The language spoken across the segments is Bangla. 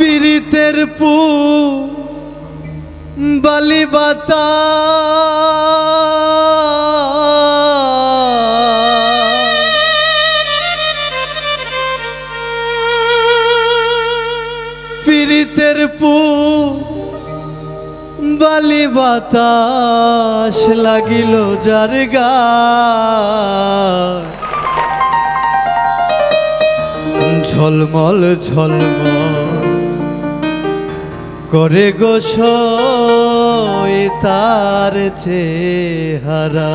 পীড়িতের পু বালিবাতা পীড়িতের পু বালি বাতাস লাগিল যার ঝলমল ঝলমল। করে গোসই তার চেহারা।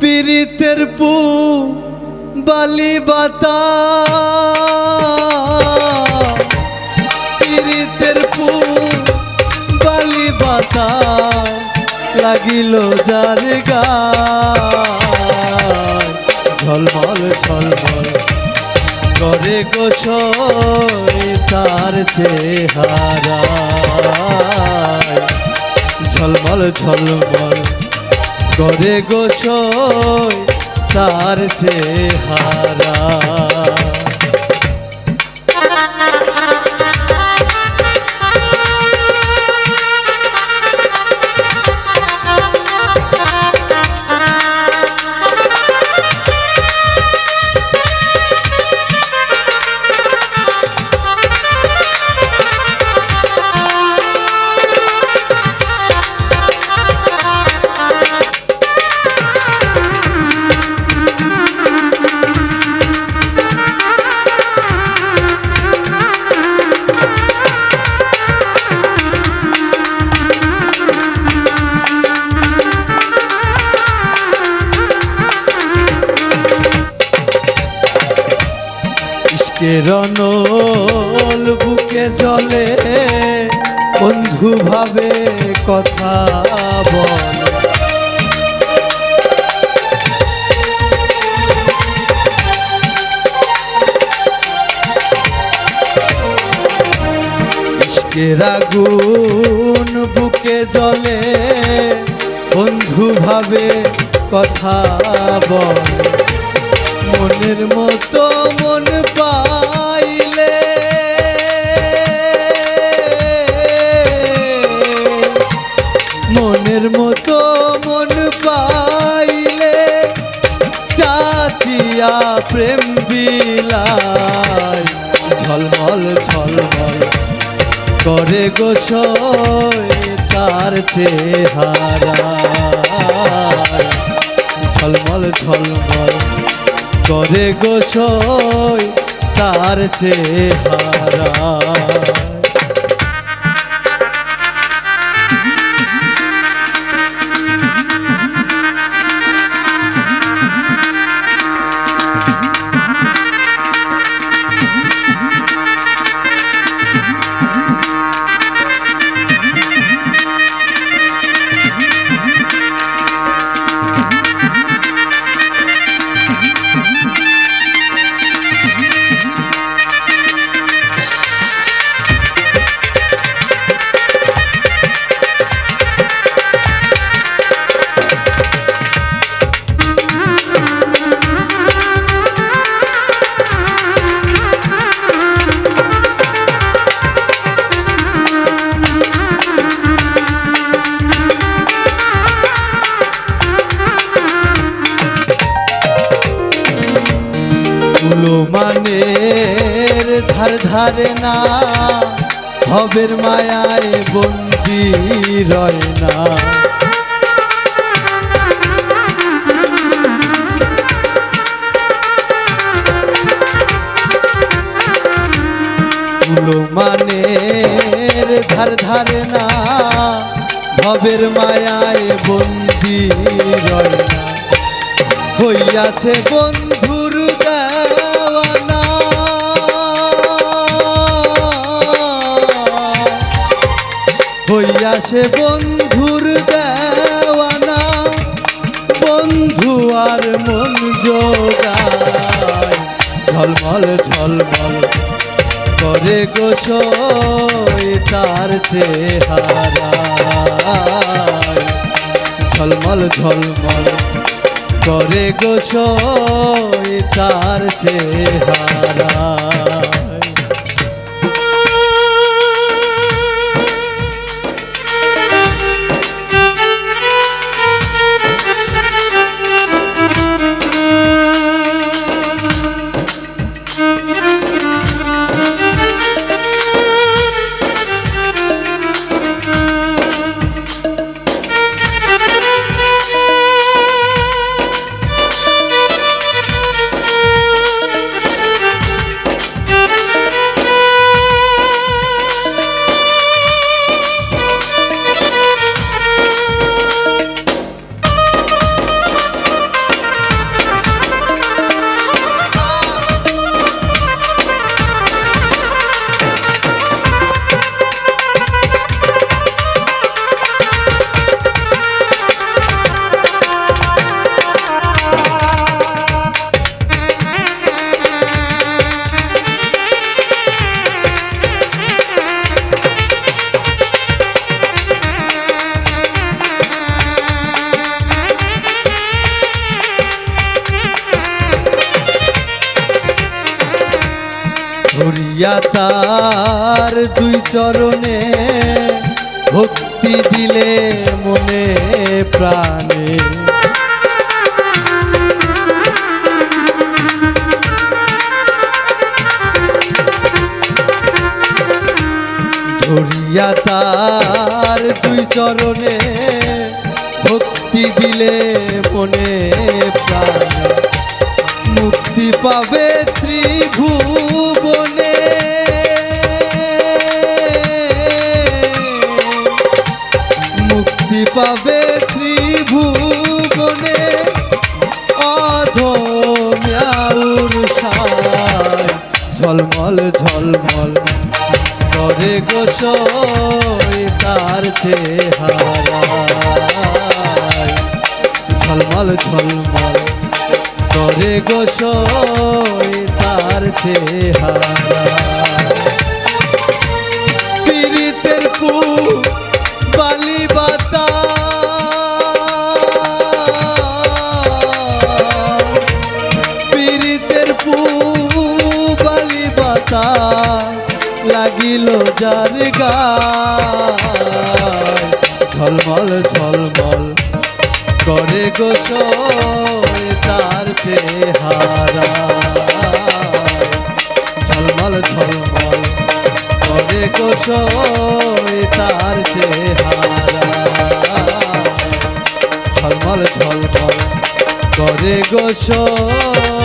পীড়িতের পু বালি বাতা পীড়িতের পু বালি বাতা লাগিল যার গায় ঝলমল ঝলমল। করে গোসই তার চেহারা। ঝলমল ঝলমল। করে গোসই তার চেহারা। ইস্কের নল বুকে জলে। বন্ধু ভাবে কথা বল। আগুন বুকে জলে। বন্ধু ভাবে কথা বল। মনের মতো মন চাচিয়া প্রেম বিলায়, ঝলমল ঝলমল করে গোসই তার চেহারা। ঝলমল ঝলমল করে গোসই তার চেহারা। ধার না হবের মায়ায় বন্দি রয় না। মানের ধার ধারে না, ভবের মায়ায় বন্দি রয় না। হইয়াছে বন্ধুর হইয়াছে বন্ধুর দেওয়ানা, বন্ধু আর মন যোগায় ঝলমল ঝলমল করে গোসই তার চেহারা ঝলমল ঝলমল করে গোসই তার চেহারা ধরিয়া তার দুই চরণে ভক্তি দিলে মনে প্রাণে। ধরিয়া তার দুই চরণে ভক্তি দিলে মনে মুক্তি পাবে ত্রিভুবনে। অধম্যাউর সায়। ঝলমল ঝলমল করে গোসই তার চেহারা ঝলমল ঝলমল করে গোসই তার চেহারা যার ঝলমল ঝলমল করে গোসই তার চেহারা। ঝলমল ঝলমল করে গোসই তার চেহারা। ঝলমল ঝলমল করে গোসই